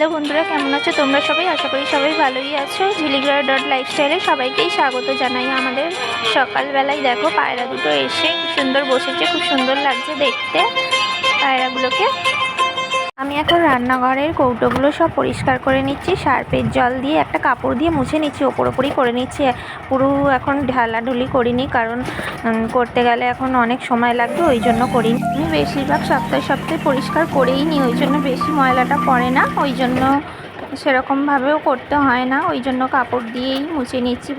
Hello বন্ধুরা, কেমন আছো তোমরা সবাই? আশা করি সবাই ভালোই আছো। ঝিলিগ্রার ডট লাইফস্টাইলে সবাইকেই স্বাগত জানাই আমাদের সকালবেলায়। দেখো, পায়রা দুটো এসে সুন্দর বসেছে, খুব সুন্দর লাগছে দেখতে পায়রাগুলোকে। আমি এখন রান্নাঘরের কৌটোগুলো সব পরিষ্কার করে নিচ্ছি, সার্পের জল দিয়ে একটা কাপড় দিয়ে মুছে নিচ্ছি, ওপর ওপরই করে নিচ্ছি। পুরো এখন ঢালাঢুলি করিনি কারণ করতে গেলে এখন অনেক সময় লাগবে, ওই জন্য করিনি। আমি বেশিরভাগ সপ্তাহে সপ্তাহে পরিষ্কার করেই নিই, ওই জন্য বেশি ময়লাটা পড়ে না, ওই জন্য সেরকমভাবেও করতে হয় না, ওই জন্য কাপড় দিয়েই মুছে নিচ্ছি।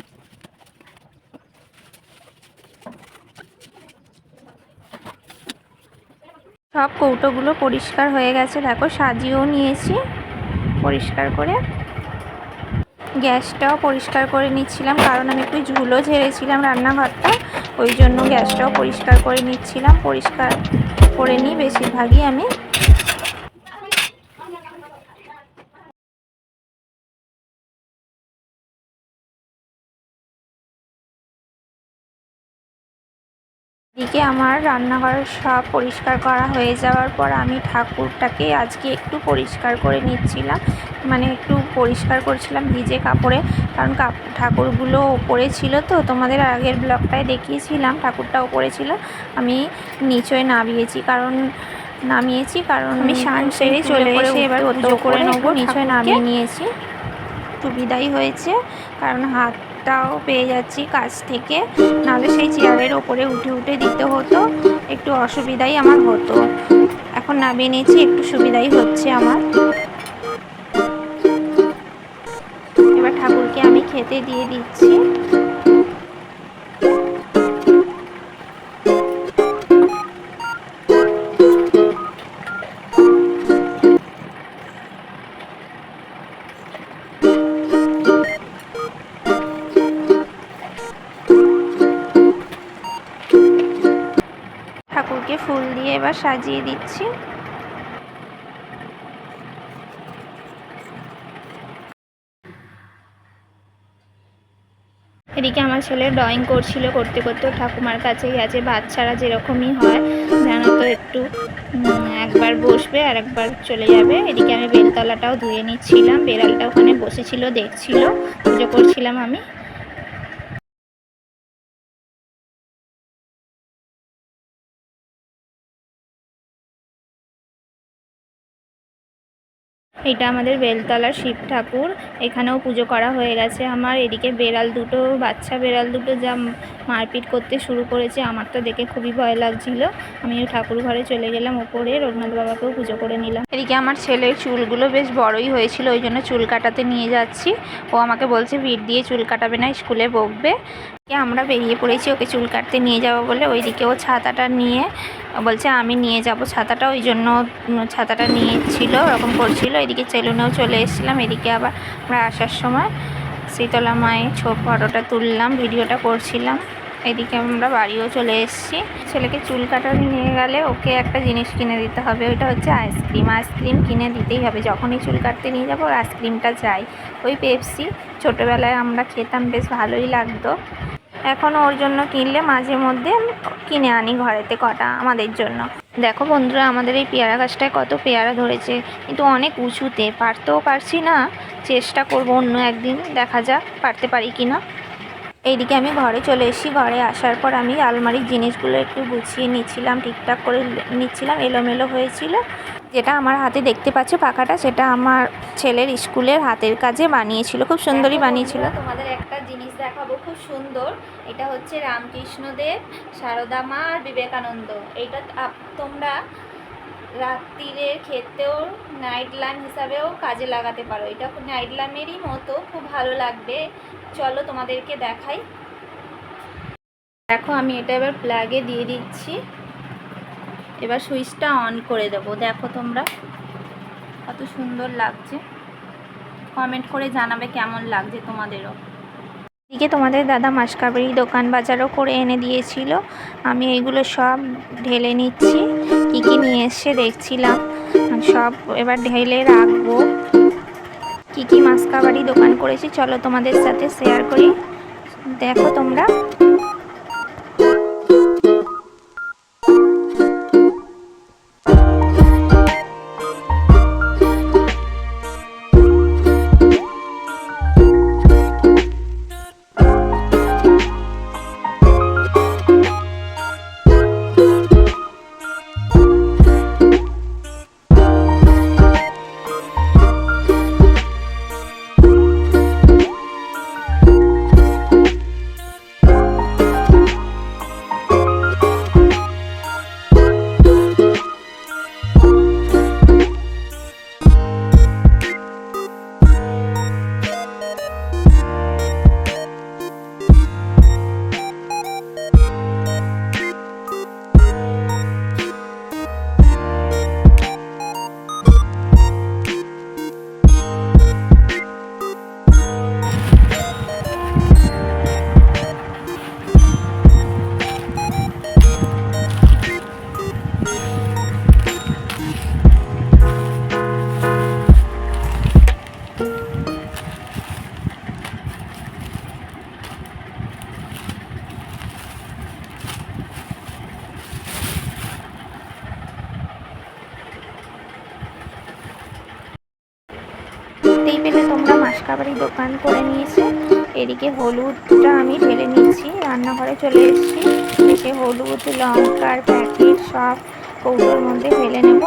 সব কৌটোগুলো পরিষ্কার হয়ে গেছে, দেখো সাজিয়েও নিয়েছি। পরিষ্কার করে। গ্যাসটাও পরিষ্কার করে নিচ্ছিলাম, কারণ আমি একটু ঝুলো ঝেড়েছিলাম রান্নাঘরটা, ওই জন্য গ্যাসটাও পরিষ্কার করে নিচ্ছিলাম। পরিষ্কার করে নিই বেশিরভাগই আমি। এদিকে আমার রান্নাঘর সব পরিষ্কার করা হয়ে যাওয়ার পর আমি ঠাকুরটাকে আজকে একটু পরিষ্কার করে নিচ্ছিলাম। মানে একটু পরিষ্কার করছিলাম ভিজে কাপড়ে। কারণ কাপ ঠাকুরগুলো ওপরে ছিল তো তোমাদের আগের ব্লগটায় দেখিয়েছিলাম ঠাকুরটা ওপরে ছিল। আমি নিচয়ে নামিয়েছি কারণ নামিয়েছি কারণ আমি স্নান সেরে চলে এসে এবার করে নেব নিচয়ে নামিয়ে নিয়েছি। বিদায় হয়েছে কারণ হাতটাও পেয়ে যাচ্ছি কাজ থেকে। নাহলে সেই চেয়ারের ওপরে উঠে উঠে দিতে হতো। একটু অসুবিধাই আমার হতো। এখন নামিয়ে নিয়েছি, একটু সুবিধাই হচ্ছে আমার। এবার ঠাকুরকে আমি খেতে দিয়ে দিচ্ছি। ঠাকুরকে ফুল দিয়ে এবার সাজিয়ে দিচ্ছি। এদিকে আমার ছেলে ড্রয়িং করছিল করতে করতে ঠাকুমার কাছেই আছে, বাচ্চারা যেরকমই হয়, যেন তো একটু একবার বসবে আর একবার চলে যাবে। এদিকে আমি বেলতলাটাও ধুয়ে নিচ্ছিলাম, বেড়ালটা ওখানে বসেছিল, দেখছিল, পুজো করছিলাম আমি। এটা আমাদের বেলতলার শিব ঠাকুর। এখানেও পুজো করা হয়ে গেছে। আমার এদিকে বেড়াল দুটো, বাচ্চা বেড়াল দুটো যা মারপিট করতে শুরু করেছে, আমার তো দেখে খুবই ভয় লাগছিল। আমি ঠাকুর ঘরে চলে গেলাম ওপরে, রঘুনাথ বাবাকেও পুজো করে নিলাম। এদিকে আমার ছেলের চুলগুলো বেশ বড়ই হয়েছিল, ওই জন্য চুল কাটাতে নিয়ে যাচ্ছি। ও আমাকে বলছে, ভিড় দিয়ে চুল কাটাবে না, স্কুলে বকবে। আমরা বেরিয়ে পড়েছি, ওকে চুল কাটতে নিয়ে যাব বলে। ওইদিকে ও ছাতাটা নিয়ে বলছে, আমি নিয়ে যাব ছাতাটা। ওই জন্য ছাতাটা নিয়েছিল, ওরকম করছিল। এদিকে সেলুনেও চলে এসেছিলাম। এদিকে আবার আমরা আসার সময় শীতলা মায়ের ছোট ফটোটা তুললাম, ভিডিওটা করছিলাম। এদিকে আমরা বাড়িও চলে এসেছি। ছেলেকে চুল কাটাতে নিয়ে গেলে ওকে একটা জিনিস কিনে দিতে হবে, ওইটা হচ্ছে আইসক্রিম। আইসক্রিম কিনে দিতেই হবে। যখনই চুল কাটতে নিয়ে যাব, ওর আইসক্রিমটা চাই ওই পেপসি, ছোটোবেলায় আমরা খেতাম, বেশ ভালোই লাগতো। এখন ওর জন্য কিনলে মাঝে মধ্যে কিনে আনি ঘরেতে কটা আমাদের জন্য। দেখো বন্ধুরা, আমাদের এই পেয়ারা গাছটায় কত পেয়ারা ধরেছে। কিন্তু অনেক উঁচুতে। পারতেও পারছি না। চেষ্টা করব অন্য একদিন দেখা যাক পারতে পারি কি না এইদিকে আমি ঘরে চলে এসেছি। ঘরে আসার পর আমি আলমারির জিনিসগুলো একটু গুছিয়ে নিচ্ছিলাম, ঠিকঠাক করে নিচ্ছিলাম, এলোমেলো হয়েছিল। যেটা আমার হাতে দেখতে পাচ্ছ পাখাটা সেটা আমার ছেলের স্কুলের হাতের কাজে বানিয়েছিল। খুব সুন্দরই বানিয়েছিল। তোমাদের একটা জিনিস দেখাবো খুব সুন্দর। এটা হচ্ছে রামকৃষ্ণদেব সারদা মা আর বিবেকানন্দ। এইটা তোমরা রাত্রিরের ক্ষেত্রেও নাইট ল্যাম্প হিসাবেও কাজে লাগাতে পারো। এটা নাইট ল্যাম্পেরই মতো খুব ভালো লাগবে। চলো তোমাদেরকে দেখাই। দেখো আমি এটা এবার প্লাগে দিয়ে দিচ্ছি। এবার সুইচটা অন করে দেবো। দেখো তোমরা কত সুন্দর লাগছে। কমেন্ট করে জানাবে কেমন লাগছে তোমাদেরও। এদিকে তোমাদের দাদা মাসকাবারি দোকান বাজারও করে এনে দিয়েছিল। আমি এইগুলো সব ঢেলে নিচ্ছি। কী কী নিয়ে এসছে দেখছিলাম। সব এবার ঢেলে রাখব। কী কী মাসকাবারি দোকান করেছি চলো তোমাদের সাথে শেয়ার করি। দেখো তোমরা। দেখতেই পেলে তোমরা মাসকাবারি দোকান করে নিয়েছে। এদিকে হলুদটা আমি ফেলে নিচ্ছি, রান্নাঘরে চলে এসেছি। এসে হলুদ, লঙ্কার প্যাকেট সব কৌটোর মধ্যে ফেলে নেব।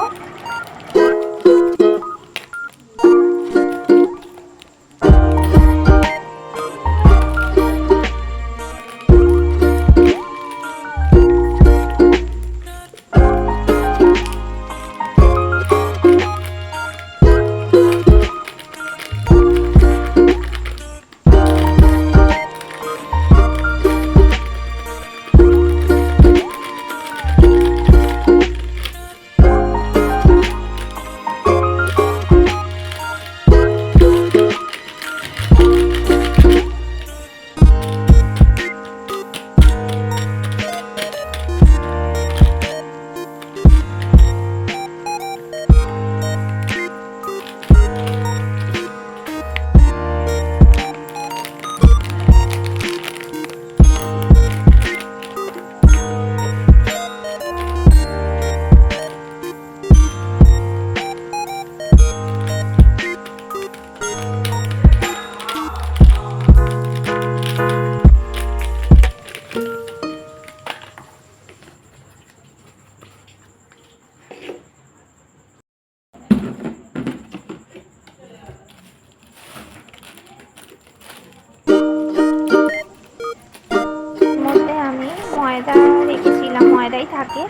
ময়দাই থাকে।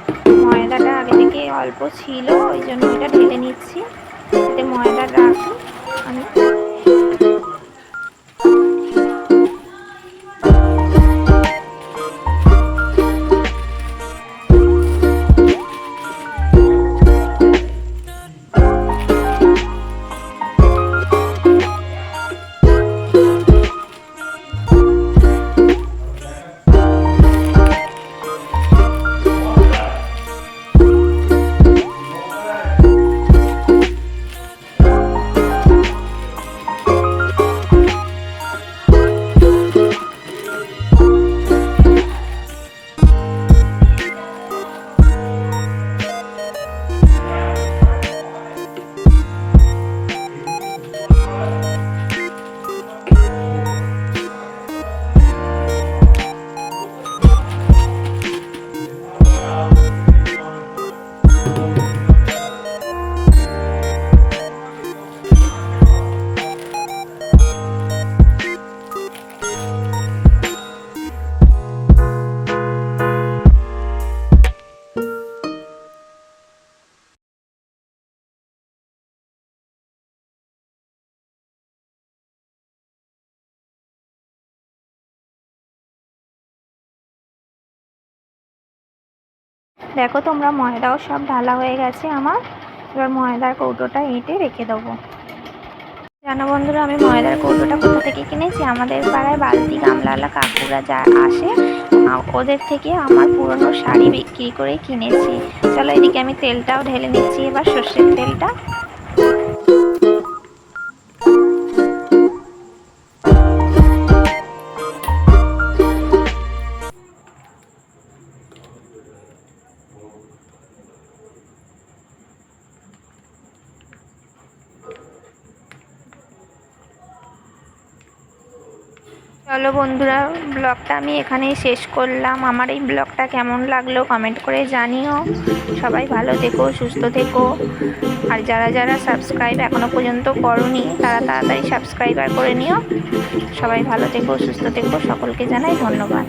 ময়দাটা আগে থেকে অল্প ছিল, ওই জন্য এটা ঢেলে নিচ্ছি। এতে ময়দা রাখি আমি দেখো তোমরা ময়দাও সব ঢালা হয়ে গেছে আমার। এবার ময়দার কৌটোটা এঁটে রেখে দেবো। জানো বন্ধুরা, আমি ময়দার কৌটোটা কোথা থেকে কিনেছি? আমাদের পাড়ায় বালতি গামলাওয়ালা কাকুরা যা আসে ওদের থেকে আমার পুরনো শাড়ি বিক্রি করে কিনেছি। চলো এদিকে আমি তেলটাও ঢেলে নিচ্ছি, এবার সর্ষের তেলটা। চলো বন্ধুরা, ব্লগটা আমি এখানেই শেষ করলাম। আমার এই ব্লগটা কেমন লাগল কমেন্ট করে জানিও। সবাই ভালো থেকো, সুস্থ থেকো। আর যারা যারা সাবস্ক্রাইব এখনও পর্যন্ত করনি, তারা তাড়াতাড়ি সাবস্ক্রাইবার করে নিও। সবাই ভালো থেকো, সুস্থ থেকো। সকলকে জানাই ধন্যবাদ।